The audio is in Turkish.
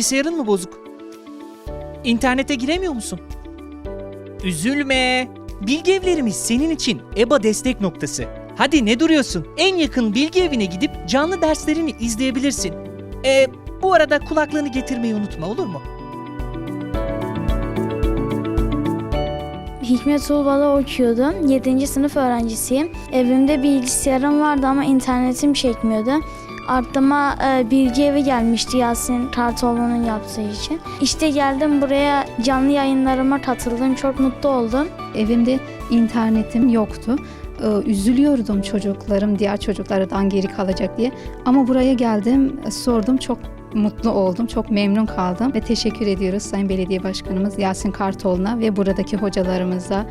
Bilgisayarın mı bozuk? İnternete giremiyor musun? Üzülme. Bilgi evlerimiz senin için EBA destek noktası. Hadi ne duruyorsun? En yakın bilgi evine gidip canlı derslerini izleyebilirsin. E, bu arada kulaklığını getirmeyi unutma olur mu? Hikmet Sulba'da okuyordum. 7. sınıf öğrencisiyim. Evimde bilgisayarım vardı ama internetim çekmiyordu. Artıma e, bilgi evi gelmişti Yasin Kartoğlu'nun yaptığı için. İşte geldim buraya canlı yayınlarıma katıldım. Çok mutlu oldum. Evimde internetim yoktu. Ee, Üzülüyordum çocuklarım diğer çocuklardan geri kalacak diye. Ama buraya geldim, sordum çok mutlu oldum, çok memnun kaldım ve teşekkür ediyoruz Sayın Belediye Başkanımız Yasin Kartoğlu'na ve buradaki hocalarımıza.